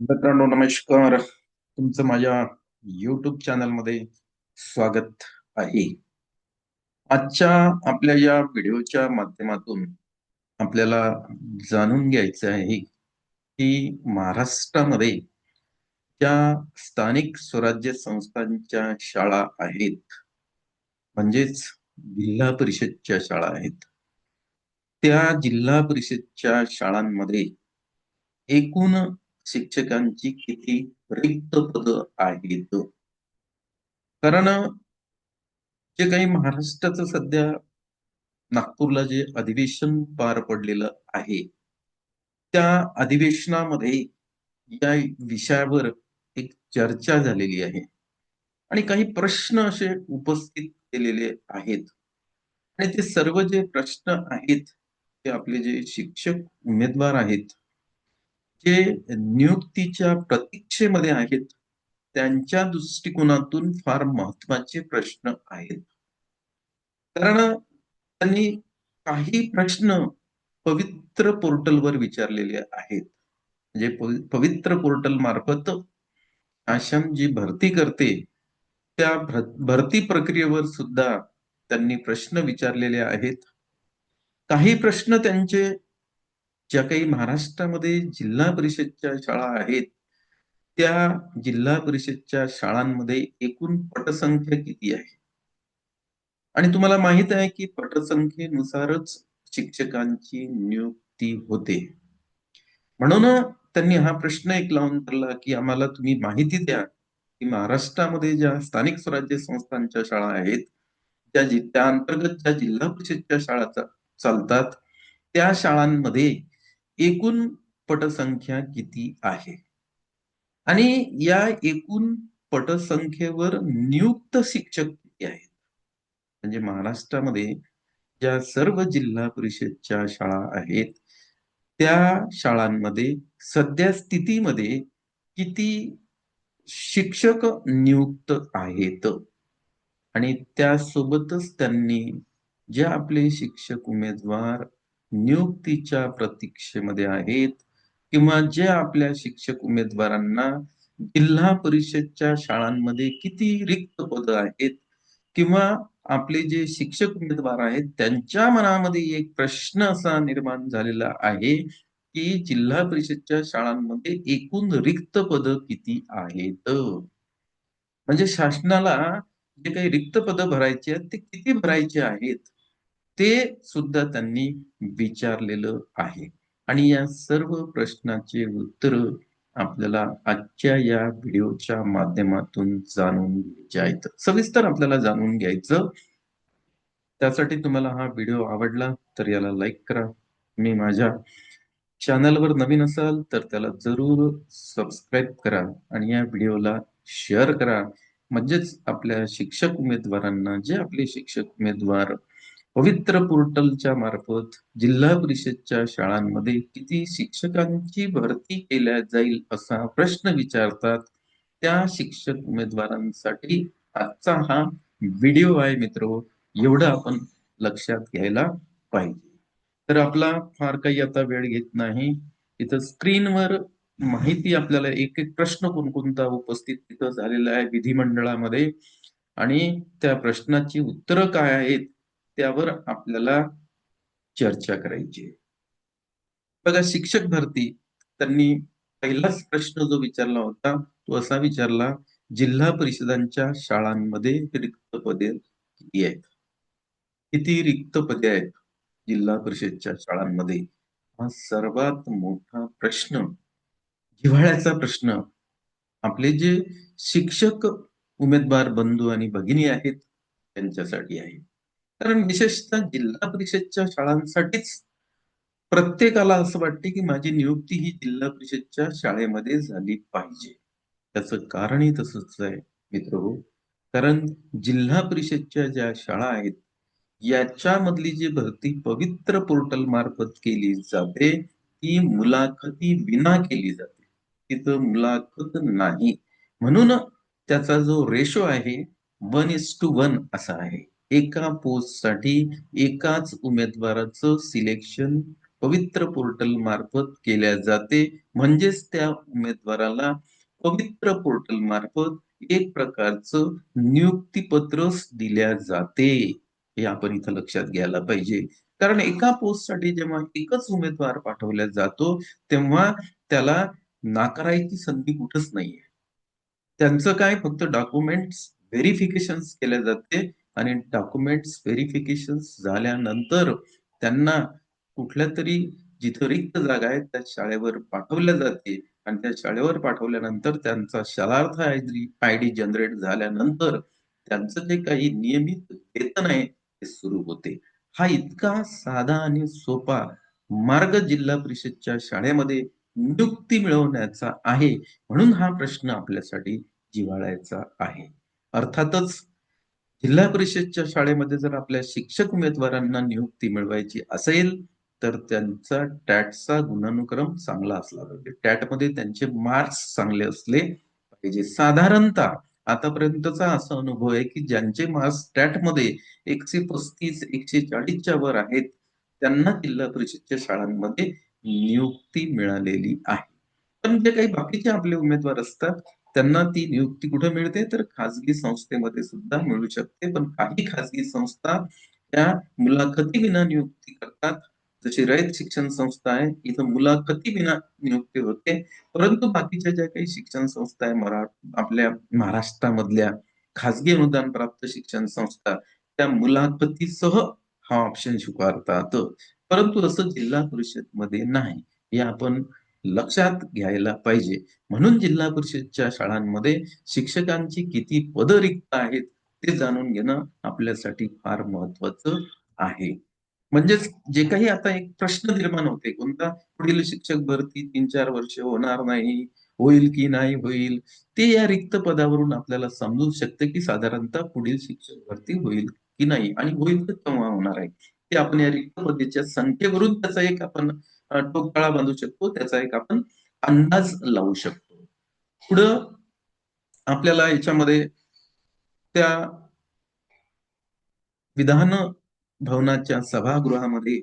मित्रांनो नमस्कार. तुमचं माझ्या युट्यूब चॅनलमध्ये स्वागत आहे. आजच्या आपल्या या व्हिडिओच्या माध्यमातून आपल्याला जाणून घ्यायचं आहे की महाराष्ट्रामध्ये ज्या स्थानिक स्वराज्य संस्थांच्या शाळा आहेत म्हणजेच जिल्हा परिषदच्या शाळा आहेत त्या जिल्हा परिषदच्या शाळांमध्ये एकूण शिक्षकांची किती रिक्त पद आहेत? कारण जे काही महाराष्ट्राचं सध्या नागपूरला जे अधिवेशन पार पडलेलं आहे त्या अधिवेशनामध्ये या विषयावर एक चर्चा झालेली आहे. आणि काही प्रश्न असे उपस्थित केलेले आहेत. आणि ते सर्व जे प्रश्न आहेत ते आपले जे शिक्षक उमेदवार आहेत जे नियुक्तीच्या प्रतीक्षेमध्ये आहेत त्यांच्या दृष्टिकोनातून फार महत्त्वाचे प्रश्न आहेत. कारण त्यांनी काही प्रश्न पवित्र पोर्टलवर विचारलेले आहेत. म्हणजे पवित्र पोर्टल मार्फत आश्रम जी भरती करते त्या भरती प्रक्रियेवर सुद्धा त्यांनी प्रश्न विचारलेले आहेत. काही प्रश्न त्यांचे ज्या काही महाराष्ट्रामध्ये जिल्हा परिषदच्या शाळा आहेत त्या जिल्हा परिषदच्या शाळांमध्ये एकूण पटसंख्या किती आहे? आणि तुम्हाला माहीत आहे की पटसंख्येनुसारच शिक्षकांची नियुक्ती होते. म्हणून त्यांनी हा प्रश्न एक लावून धरला की आम्हाला तुम्ही माहिती द्या की महाराष्ट्रामध्ये ज्या स्थानिक स्वराज्य संस्थांच्या शाळा आहेत त्या त्या अंतर्गत ज्या जिल्हा परिषदच्या शाळा चालतात त्या शाळांमध्ये एकूण पटसंख्या किती आहे? आणि या एकूण पटसंख्येवर नियुक्त शिक्षक किती आहेत? म्हणजे महाराष्ट्रामध्ये ज्या सर्व जिल्हा परिषदच्या शाळा आहेत त्या शाळांमध्ये सध्या स्थितीमध्ये किती शिक्षक नियुक्त आहेत? आणि त्यासोबतच त्यांनी जे आपले शिक्षक उमेदवार नियुक्तीच्या प्रतीक्षेमध्ये आहेत किंवा जे आपल्या शिक्षक उमेदवारांना जिल्हा परिषदच्या शाळांमध्ये किती रिक्त पद आहेत किंवा आपले जे शिक्षक उमेदवार आहेत त्यांच्या मनामध्ये एक प्रश्न असा निर्माण झालेला आहे की जिल्हा परिषदच्या शाळांमध्ये एकूण रिक्त पद किती आहेत? म्हणजे शासनाला जे काही रिक्त पद भरायचे आहेत ते किती भरायचे आहेत? ते सुद्धा त्यांनी विचारलेलं आहे. आणि या सर्व प्रश्नाचे उत्तर आपल्याला आजच्या या व्हिडिओच्या माध्यमातून जाणून घ्यायचं सविस्तर आपल्याला जाणून घ्यायचं. त्यासाठी तुम्हाला हा व्हिडिओ आवडला तर याला लाईक करा. मी माझ्या चॅनलवर नवीन असाल तर त्याला जरूर सबस्क्राईब करा आणि या व्हिडिओला शेअर करा. म्हणजेच आपल्या शिक्षक उमेदवारांना जे आपले शिक्षक उमेदवार पवित्र पोर्टलच्या मार्फत जिल्हा परिषदच्या शाळांमध्ये किती शिक्षकांची भरती केल्या जाईल असा प्रश्न विचारतात त्या शिक्षक उमेदवारांसाठी आजचा हा व्हिडिओ आहे मित्र. एवढं आपण लक्षात घ्यायला पाहिजे. तर आपला फार काही आता वेळ घेत नाही. इथं स्क्रीनवर माहिती आपल्याला एक एक प्रश्न कोणकोणता उपस्थित तिथं झालेला आहे विधिमंडळामध्ये. आणि त्या प्रश्नाची उत्तरं काय आहेत त्यावर आपल्याला चर्चा करायची बघा शिक्षक भरती त्यांनी पहिलाच प्रश्न जो विचारला होता तो असा विचारला जिल्हा परिषदांच्या शाळांमध्ये रिक्त पदे किती आहेत? किती रिक्त पदे आहेत जिल्हा परिषदच्या शाळांमध्ये? हा सर्वात मोठा प्रश्न जिव्हाळ्याचा प्रश्न. आपले जे शिक्षक उमेदवार बंधू आणि भगिनी आहेत त्यांच्यासाठी आहे. कारण विशेषतः जिल्हा परिषदच्या शाळांसाठीच प्रत्येकाला असं वाटते की माझी नियुक्ती ही जिल्हा परिषदच्या शाळेमध्ये झाली पाहिजे. त्याचं कारणही तसंच आहे मित्र हो कारण जिल्हा परिषदच्या ज्या शाळा आहेत याच्यामधली जी भरती पवित्र पोर्टल मार्फत केली जाते ती मुलाखती विना केली जाते. तिथं मुलाखत नाही. म्हणून त्याचा जो रेशो आहे वन इज टू वन असा आहे. एका पोस्टसाठी एकाच उमेदवाराचं सिलेक्शन पवित्र पोर्टल मार्फत केल्या जाते. म्हणजेच त्या उमेदवाराला पवित्र पोर्टल मार्फत एक प्रकारचं नियुक्तीपत्र दिल्या जाते. हे आपण इथं लक्षात घ्यायला पाहिजे. कारण एका पोस्टसाठी जेव्हा एकच उमेदवार पाठवला जातो तेव्हा त्याला नाकारायची संधी कुठंच नाहीये. त्यांचं काय? फक्त डॉक्युमेंट्स व्हेरिफिकेशन केल्या जाते. आणि डॉक्युमेंट्स व्हेरिफिकेशन झाल्यानंतर त्यांना कुठल्या तरी जिथं रिक्त जागा आहे त्या शाळेवर पाठवल्या जाते आणि त्या शाळेवर पाठवल्यानंतर त्यांचा शालार्थ आय डी जनरेट झाल्यानंतर त्यांचं जे काही नियमित वेतन आहे ते सुरू होते. हा इतका साधा आणि सोपा मार्ग जिल्हा परिषदच्या शाळेमध्ये नियुक्ती मिळवण्याचा आहे म्हणून हा प्रश्न आपल्यासाठी जिव्हाळायचा आहे. अर्थातच जिल्हा परिषदच्या शाळेमध्ये जर आपल्या शिक्षक उमेदवारांना नियुक्ती मिळवायची असेल तर त्यांचा टॅटचा गुणानुक्रम चांगला असला पाहिजे. टॅटमध्ये त्यांचे मार्क्स चांगले असले पाहिजे. साधारणतः आतापर्यंतचा असा अनुभव आहे की ज्यांचे मार्क्स टॅटमध्ये एकशे पस्तीस एकशे चाळीसच्या वर आहेत त्यांना जिल्हा परिषदच्या शाळांमध्ये नियुक्ती मिळालेली आहे. पण जे काही बाकीचे आपले उमेदवार असतात त्यांना ती नियुक्ती कुठे मिळते? तर खाजगी संस्थेमध्ये सुद्धा मिळू शकते. पण काही खाजगी संस्था त्या मुलाखती विना नियुक्ती करतात. जशी रयत शिक्षण संस्था आहे इथं मुलाखती विना नियुक्ती होते. परंतु बाकीच्या ज्या काही शिक्षण संस्था आहे मरा आपल्या महाराष्ट्रामधल्या खाजगी अनुदान प्राप्त शिक्षण संस्था त्या मुलाखतीसह हा ऑप्शन स्वीकारतात. परंतु असं जिल्हा परिषदमध्ये नाही. हे आपण लक्षात घ्यायला पाहिजे. म्हणून जिल्हा परिषदच्या शाळांमध्ये शिक्षकांची किती पद रिक्त आहेत ते जाणून घेणं आपल्यासाठी फार महत्वाचं आहे. म्हणजेच जे काही आता एक प्रश्न निर्माण होते कोणता? पुढील शिक्षक भरती तीन चार वर्ष होणार नाही होईल की नाही होईल? ते या रिक्त पदावरून आपल्याला समजू शकते की साधारणतः पुढील शिक्षक भरती होईल की नाही? आणि होईल तर केव्हा होणार आहे? ते आपण या रिक्त पदेच्या संख्येवरून त्याचा एक आपण टोकळा बांधू शकतो त्याचा एक आपण अंदाज लावू शकतो. पुढं आपल्याला याच्यामध्ये त्या विधान भवनाच्या सभागृहामध्ये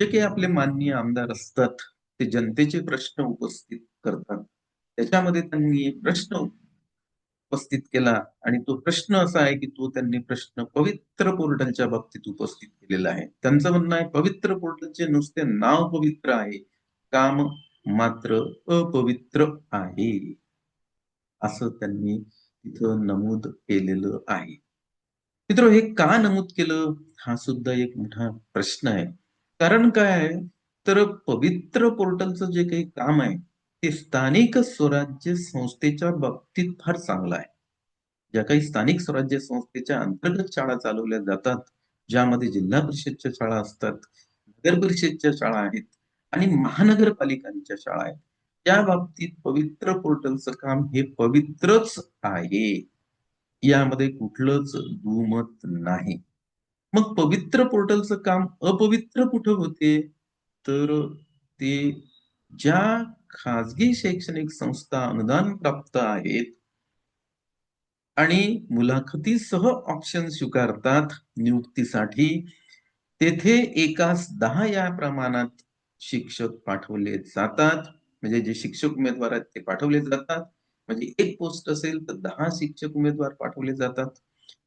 जे काही आपले माननीय आमदार असतात ते जनतेचे प्रश्न उपस्थित करतात. त्याच्यामध्ये त्यांनी प्रश्न उपस्थित केला. आणि तो प्रश्न असा आहे की तो त्यांनी प्रश्न पवित्र पोर्टलच्या बाबतीत उपस्थित केलेला आहे. त्यांचं म्हणणं आहे पवित्र पोर्टलचे नुसते नाव पवित्र आहे. काम मात्र अपवित्र आहे. असं त्यांनी तिथं नमूद केलेलं आहे. मित्र हे का नमूद केलं? हा सुद्धा एक मोठा प्रश्न आहे. कारण काय आहे? तर पवित्र पोर्टलचं जे काही काम आहे स्थानिक स्वराज्य संस्थेच्या बाबतीत फार चांगलं आहे. ज्या काही स्थानिक स्वराज्य संस्थेच्या अंतर्गत शाळा चालवल्या जातात ज्यामध्ये जिल्हा परिषदच्या शाळा असतात नगर परिषदच्या शाळा आहेत आणि महानगरपालिकांच्या शाळा आहेत. त्या बाबतीत पवित्र पोर्टलचं काम हे पवित्रच आहे. यामध्ये कुठलंच दुमत नाही. मग पवित्र पोर्टलचं काम अपवित्र कुठं होते? तर ते ज्या खाजगी शैक्षणिक संस्था अनुदान प्राप्त आहेत. आणि मुलाखतीसह ऑप्शन स्वीकारतात नियुक्तीसाठी. तेथे एकास दहा या प्रमाणात शिक्षक पाठवले जातात. म्हणजे जे शिक्षक उमेदवार आहेत ते पाठवले जातात. म्हणजे एक पोस्ट असेल तर दहा शिक्षक उमेदवार पाठवले जातात.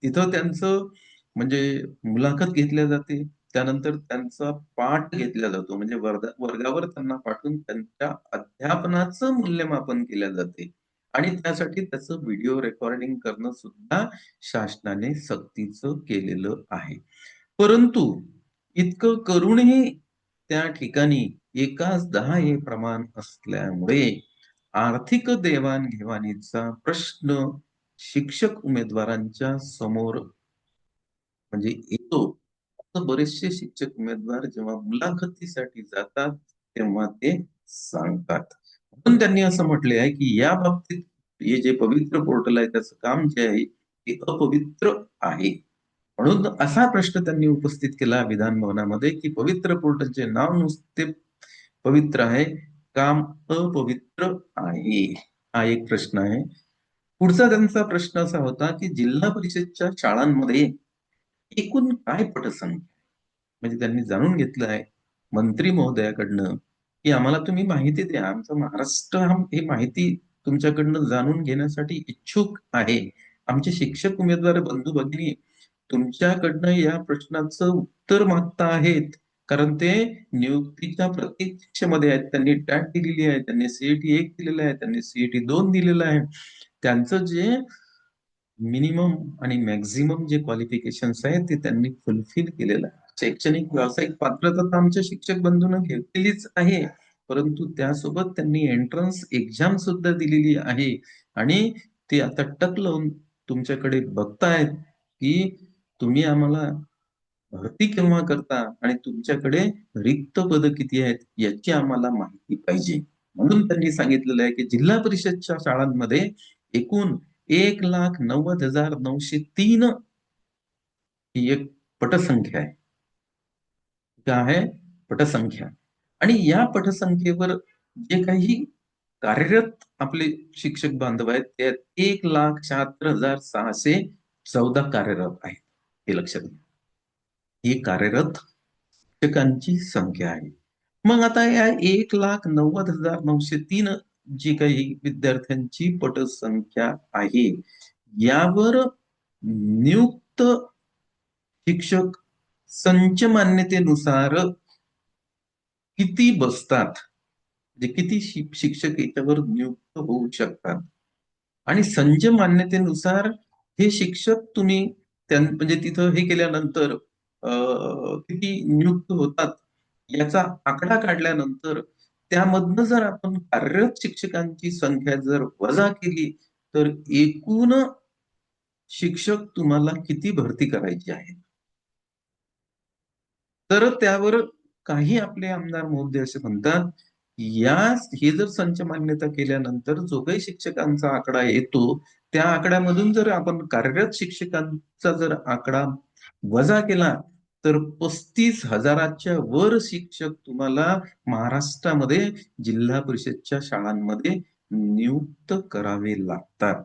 तिथं त्यांचं म्हणजे मुलाखत घेतल्या जाते. त्यानंतर त्यांचा पाठ घेतला जातो. म्हणजे वर्गावर त्यांना पाठवून त्यांच्या अध्यापनाचं मूल्यमापन केल्या जाते. आणि त्यासाठी त्याचं व्हिडिओ रेकॉर्डिंग करणं सुद्धा शासनाने सक्तीचं केलेलं आहे. परंतु इतकं करूनही त्या ठिकाणी एकाच दहा हे प्रमाण असल्यामुळे आर्थिक देवाणघेवाणीचा प्रश्न शिक्षक उमेदवारांच्या समोर म्हणजे येतो. बरेचसे शिक्षक उमेदवार जेव्हा मुलाखतीसाठी जातात तेव्हा ते सांगतात. म्हणून त्यांनी असं म्हटले आहे की या बाबतीत हे जे पवित्र पोर्टल आहे त्याचं काम जे आहे ते अपवित्र आहे. म्हणून असा प्रश्न त्यांनी उपस्थित केला विधान भवनामध्ये की पवित्र पोर्टलचे नाव नुसते पवित्र आहे काम अपवित्र आहे. हा एक प्रश्न आहे. पुढचा त्यांचा प्रश्न असा होता की जिल्हा परिषदच्या शाळांमध्ये एकूण काय पटसंख्या म्हणजे त्यांनी जाणून घेतलं आहे मंत्री महोदयाकडनं की आम्हाला तुम्ही माहिती द्या आमचा महाराष्ट्र हा ही माहिती तुमच्याकडनं जाणून घेण्यासाठी इच्छुक आहे. आमचे शिक्षक उमेदवार बंधू भगिनी तुमच्याकडनं या प्रश्नाचं उत्तर मागता आहेत. कारण ते नियुक्तीच्या प्रतीक्षेमध्ये आहेत. त्यांनी टॅट दिलेली आहे त्यांनी सीईटी एक दिलेलं आहे त्यांनी सीईटी दोन दिलेलं आहे. त्यांचं जे मिनिमम आणि मॅक्झिमम जे क्वालिफिकेशन्स आहेत ते त्यांनी फुलफिल केलेलं आहे. शैक्षणिक व्यावसायिक पात्रता तर आमच्या शिक्षक बंधून घेतलेलीच आहे परंतु त्यासोबत त्यांनी एंट्रन्स एक्झाम सुद्धा दिलेली आहे. आणि ते आता टक लावून तुमच्याकडे बघतायत की तुम्ही आम्हाला भरती केव्हा करता आणि तुमच्याकडे रिक्त पद किती आहेत याची आम्हाला माहिती पाहिजे. म्हणून त्यांनी सांगितलेलं आहे की जिल्हा परिषदच्या शाळांमध्ये एकूण एक लाख नव्वद हजार नऊशे तीन ही एक पटसंख्या आहे. काय आहे? पटसंख्या. आणि या पटसंख्येवर जे काही कार्यरत आपले शिक्षक बांधव आहेत त्यात एक लाख शहात्तर हजार सहाशे चौदा कार्यरत आहेत. हे लक्षात घ्या. ही कार्यरत शिक्षकांची संख्या आहे. मग आता या एक लाख नव्वद हजार नऊशे तीन जी काही विद्यार्थ्यांची पटसंख्या आहे यावर नियुक्त शिक्षक संच मान्यतेनुसार किती बसतात? म्हणजे किती शिक्षक याच्यावर नियुक्त होऊ शकतात? आणि संच मान्यतेनुसार हे शिक्षक तुम्ही म्हणजे तिथं हे केल्यानंतर किती नियुक्त होतात याचा आकडा काढल्यानंतर त्यामधनं जर आपण कार्यरत शिक्षकांची संख्या जर वजा केली तर एकूण शिक्षक तुम्हाला किती भरती करायची आहे? तर त्यावर काही आपले आमदार महोदय असे म्हणतात या हे जर संच मान्यता केल्यानंतर जो काही शिक्षकांचा आकडा येतो त्या आकड्यामधून जर आपण कार्यरत शिक्षकांचा जर आकडा वजा केला तर पस्तीस हजाराच्या वर शिक्षक तुम्हाला महाराष्ट्रामध्ये जिल्हा परिषदच्या शाळांमध्ये नियुक्त करावे लागतात.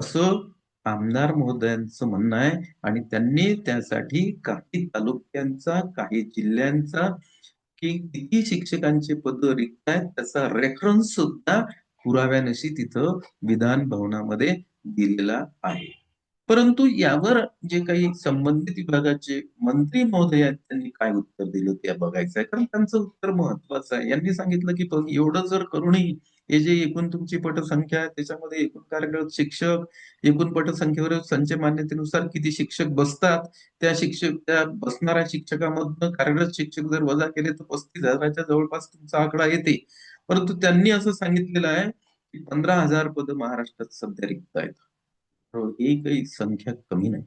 असं आमदार महोदयांचं म्हणणं आहे आणि त्यांनी त्यासाठी काही तालुक्यांचा काही जिल्ह्यांचा की किती शिक्षकांचे पद रिक्त आहेत त्याचा रेफरन्स सुद्धा पुराव्यानशी तिथं विधान भवनामध्ये दिलेला आहे. परंतु यावर जे काही संबंधित विभागाचे मंत्री महोदय आहेत त्यांनी काय उत्तर दिलं ते बघायचं आहे. कारण त्यांचं उत्तर महत्वाचं आहे. यांनी सांगितलं की एवढं जर करूनही हे जे एकूण तुमची पटसंख्या आहे त्याच्यामध्ये एकूण कार्यरत शिक्षक एकूण पटसंख्येवर संचय मान्यतेनुसार किती शिक्षक बसतात त्या शिक्षक त्या बसणाऱ्या शिक्षकामधनं कार्यरत शिक्षक जर वजा केले तर पस्तीस हजाराच्या जवळपास तुमचा आकडा येते. परंतु त्यांनी असं सांगितलेलं आहे की पंधरा हजार पद महाराष्ट्रात सध्या रिक्त आहेत. ही काही संख्या कमी नाही.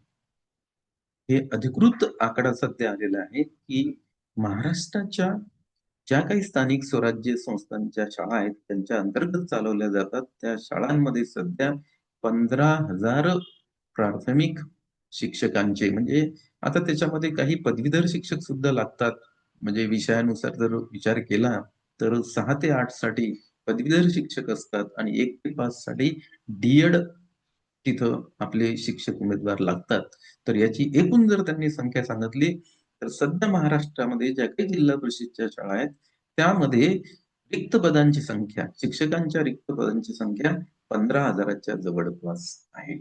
हे अधिकृत आकडा सध्या आलेला आहे की महाराष्ट्राच्या ज्या काही स्थानिक स्वराज्य संस्थांच्या शाळा आहेत त्यांच्या अंतर्गत चालवल्या जातात त्या शाळांमध्ये सध्या पंधरा हजार प्राथमिक शिक्षकांचे म्हणजे आता त्याच्यामध्ये काही पदवीधर शिक्षक सुद्धा लागतात. म्हणजे विषयानुसार जर विचार केला तर सहा ते आठसाठी पदवीधर शिक्षक असतात आणि एक ते पाच साठी डीएड तिथं आपले शिक्षक उमेदवार लागतात. तर याची एकूण जर त्यांनी संख्या सांगितली तर सध्या महाराष्ट्रामध्ये ज्या काही जिल्हा परिषदच्या शाळा आहेत त्यामध्ये रिक्त पदांची संख्या शिक्षकांच्या रिक्त पदांची संख्या पंधरा हजाराच्या जवळपास आहे.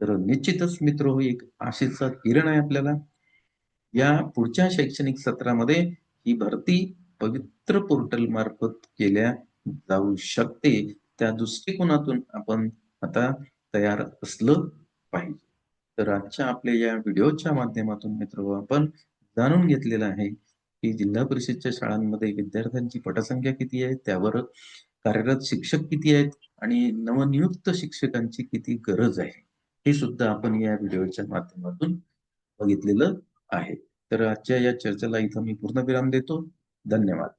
तर निश्चितच मित्र हो एक आशेचा किरण आहे आपल्याला. या पुढच्या शैक्षणिक सत्रामध्ये ही भरती पवित्र पोर्टल मार्फत केल्या जाऊ शकते. त्या दृष्टिकोनातून आपण आता तयार असलं पाहिजे. तर आजच्या आपल्या या व्हिडिओच्या माध्यमातून मित्र आपण जाणून घेतलेलं आहे की जिल्हा परिषदच्या शाळांमध्ये विद्यार्थ्यांची पटसंख्या किती आहे त्यावर कार्यरत शिक्षक किती आहेत आणि नवनियुक्त शिक्षकांची किती गरज आहे हे सुद्धा आपण या व्हिडिओच्या माध्यमातून बघितलेलं आहे. तर आजच्या या चर्चेला इथं मी पूर्ण विराम देतो. धन्यवाद.